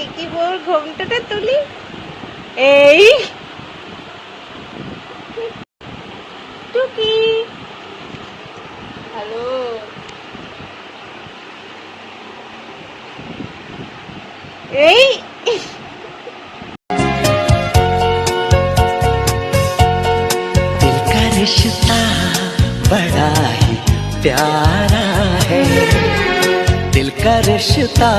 দেখি বোর ঘোমটাটা তুলি। এই। টুকি। হ্যালো। এই। रिश्ता बड़ा ही प्यारा है। दिल का रिश्ता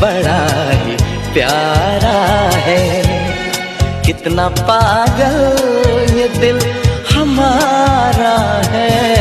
बड़ा ही प्यारा है। कितना पागल ये दिल हमारा है।